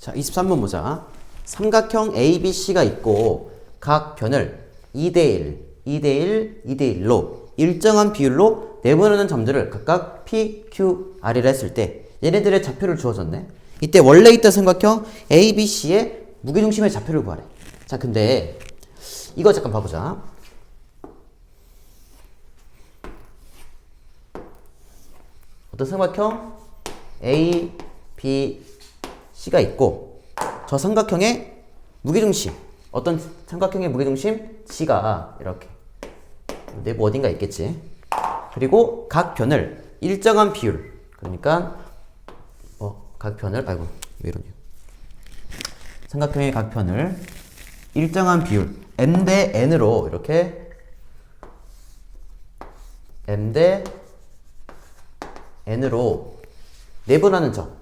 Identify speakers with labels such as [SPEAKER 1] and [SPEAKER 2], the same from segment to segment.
[SPEAKER 1] 자, 23번 보자. 삼각형 ABC가 있고 각 변을 2대1, 2대1, 2대1로 일정한 비율로 내보내는 점들을 각각 P, Q, R이라 했을 때 얘네들의 좌표를 주어졌네. 이때 원래 있던 삼각형 ABC의 무게중심의 좌표를 구하래. 자, 근데 이거 잠깐 봐보자. 어떤 삼각형 A, B, C가 있고 저 삼각형의 무게중심 어떤 삼각형의 무게중심? G가 이렇게. 내부 어딘가 있겠지. 그리고 각 변을 일정한 비율. 그러니까 어, 각 변을 아이고 왜 이러냐. 삼각형의 각 변을 일정한 비율 n 대 n으로 이렇게 n 대 n으로 내분하는 점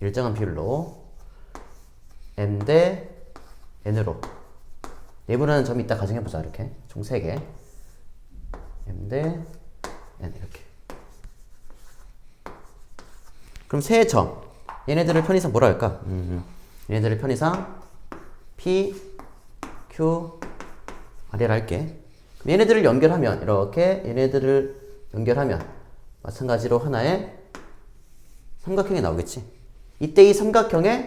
[SPEAKER 1] 일정한 비율로 n 대 n으로. 내분하는 점이 있다. 가정해보자. 이렇게. 총 3개. N 대 n. 이렇게. 그럼 세 점. 얘네들을 편의상 뭐라 할까? 음, 얘네들을 편의상 p q r이라 할게. 그럼 얘네들을 연결하면 이렇게 얘네들을 연결하면 마찬가지로 하나의 삼각형이 나오겠지. 이때 이 삼각형의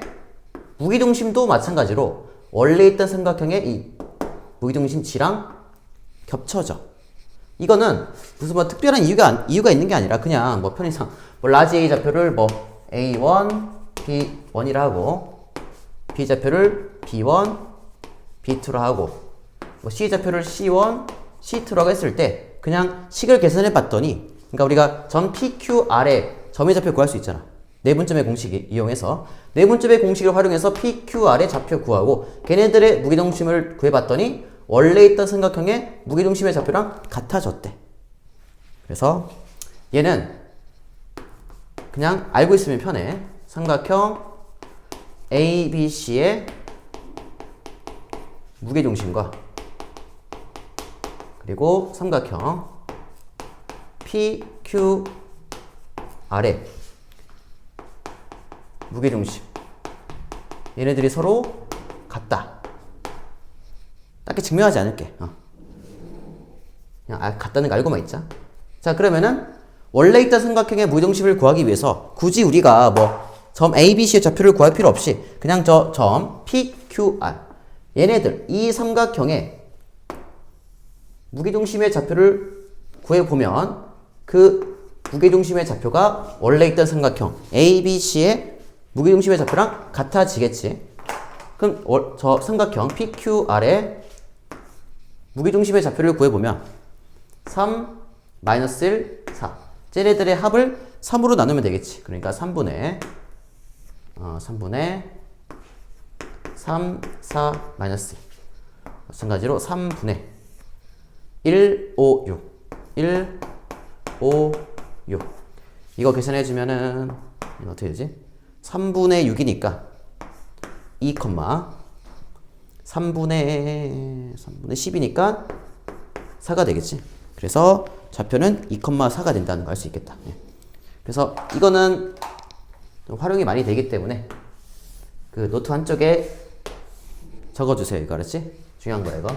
[SPEAKER 1] 무기중심도 마찬가지로 원래 있던 삼각형의 이 무기중심 G랑 겹쳐져. 이거는 무슨 뭐 특별한 이유가 안- 이유가 있는 게 아니라 그냥 뭐 편의상 뭐 라지 A 좌표를 뭐 A1, B1이라 하고 B 좌표를 B1, B2로 하고 뭐 C 좌표를 C1, C2라고 했을 때 그냥 식을 계산해 봤더니 그러니까 우리가 점 PQR의 점의 좌표 구할 수 있잖아. 네분점의 공식 이용해서 네분점의 공식을 활용해서 PQR의 좌표 구하고 걔네들의 무게중심을 구해봤더니 원래 있던 삼각형의 무게중심의 좌표랑 같아졌대. 그래서 얘는 그냥 알고 있으면 편해. 삼각형 ABC의 무게중심과 그리고 삼각형 PQR의 무게중심 얘네들이 서로 같다. 딱히 증명하지 않을게. 어. 그냥 아, 같다는 거 알고만 있자. 자 그러면은 원래 있던 삼각형의 무게중심을 구하기 위해서 굳이 우리가 뭐 점 A, B, C의 좌표를 구할 필요 없이 그냥 저 점 P, Q, R 얘네들 이 삼각형의 무게중심의 좌표를 구해보면 그 무게중심의 좌표가 원래 있던 삼각형 A, B, C의 무게중심의 좌표랑 같아지겠지. 그럼 월- 저 삼각형 PQR의 무게중심의 좌표를 구해보면 3, 마이너스 1, 4. 쟤네들의 합을 3으로 나누면 되겠지. 그러니까 3분의 어, 3분의 3, 4, 마이너스 1. 마찬가지로 3분의 1, 5, 6. 1, 5, 6. 이거 계산해주면은, 어떻게 되지? 3분의 6이니까 2, 3분의, 3분의 10이니까 4가 되겠지. 그래서 좌표는 2, 4가 된다는 걸 알 수 있겠다. 예. 그래서 이거는 좀 활용이 많이 되기 때문에 그 노트 한쪽에 적어주세요. 이거 알았지? 중요한 거야, 이거.